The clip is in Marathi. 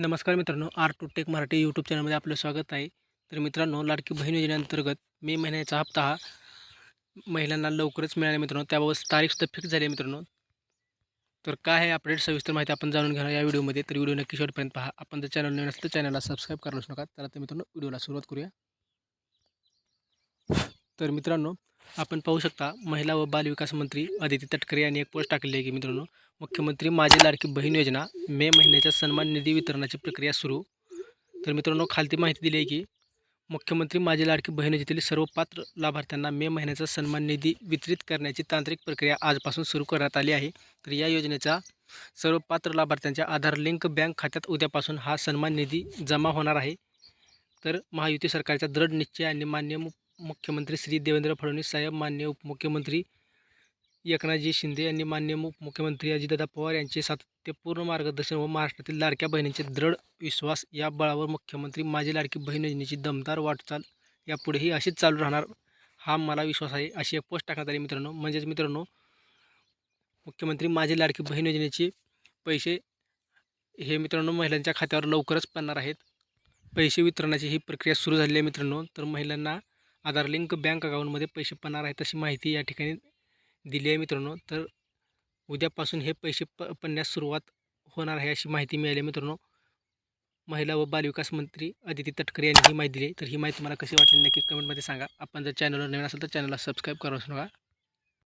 नमस्कार मित्रांनो R two tech Marathi YouTube चॅनलमध्ये आपलं स्वागत आहे. तर मित्रांनो लाडकी बहीण योजनेअंतर्गत मे महिन्याचा हप्ता हा महिलांना लवकरच मिळाला मित्रांनो. त्याबाबत तारीखसुद्धा फिक्स झाली आहे मित्रांनो. तर काय आहे अपडेट सविस्तर माहिती आपण जाणून घेणार या व्हिडिओमध्ये. तर व्हिडिओ नक्की शेवटपर्यंत पहा. आपण जर चॅनल नवीन असतं तर चॅनलला सबस्क्राईब करूच नका. तर आता मित्रांनो व्हिडिओला सुरुवात करूया. तर मित्रांनो आपण पाहू शकता महिला व बालविकास मंत्री अदिती तटकरे यांनी एक पोस्ट टाकलेली आहे की मित्रांनो मुख्यमंत्री माझी लाडकी बहीण योजना मे महिन्याच्या सन्मान निधी वितरणाची प्रक्रिया सुरू. तर मित्रांनो खालती माहिती दिली आहे की मुख्यमंत्री माझी लाडकी बहीण योजनेतील सर्व पात्र लाभार्थ्यांना मे महिन्याचा सन्मान निधी वितरित करण्याची तांत्रिक प्रक्रिया आजपासून सुरू करण्यात आली आहे. तर या योजनेचा सर्व पात्र लाभार्थ्यांच्या आधार लिंक बँक खात्यात उद्यापासून हा सन्मान निधी जमा होणार आहे. तर महायुती सरकारच्या दृढ निश्चय आणि मान्य मुख्यमंत्री श्री देवेंद्र फडणवीस साहेब मान्य उपमुख्यमंत्री एकनाथजी शिंदे यांनी मान्य मुख्यमंत्री अजितदादा पवार यांचे सातत्यपूर्ण मार्गदर्शन व महाराष्ट्रातील लाडक्या बहिणींचे दृढ विश्वास या बळावर मुख्यमंत्री माझी लाडकी बहीण योजनेची दमदार वाटचाल यापुढेही अशीच चालू राहणार हा मला विश्वास आहे अशी एक पोस्ट टाकण्यात आली मित्रांनो. म्हणजेच मित्रांनो मुख्यमंत्री माझी लाडकी बहीण योजनेचे पैसे हे मित्रांनो महिलांच्या खात्यावर लवकरच पडणार आहेत. पैसे वितरणाची ही प्रक्रिया सुरू झाली आहे मित्रांनो. तर महिलांना आधार लिंक बँक अकाउंटमध्ये पैसे पडणार आहेत अशी माहिती या ठिकाणी दिली आहे मित्रांनो. तर उद्यापासून हे पैसे प पडण्यास सुरुवात होणार आहे अशी माहिती मिळाली आहे मित्रांनो. महिला व बालविकास मंत्री अदिती तटकरे यांनी ही माहिती दिली तर ही माहिती मला कशी वाटली नक्की कमेंटमध्ये सांगा. आपण जर चॅनलवर नवीन असेल तर चॅनलला सबस्क्राईब करू नका.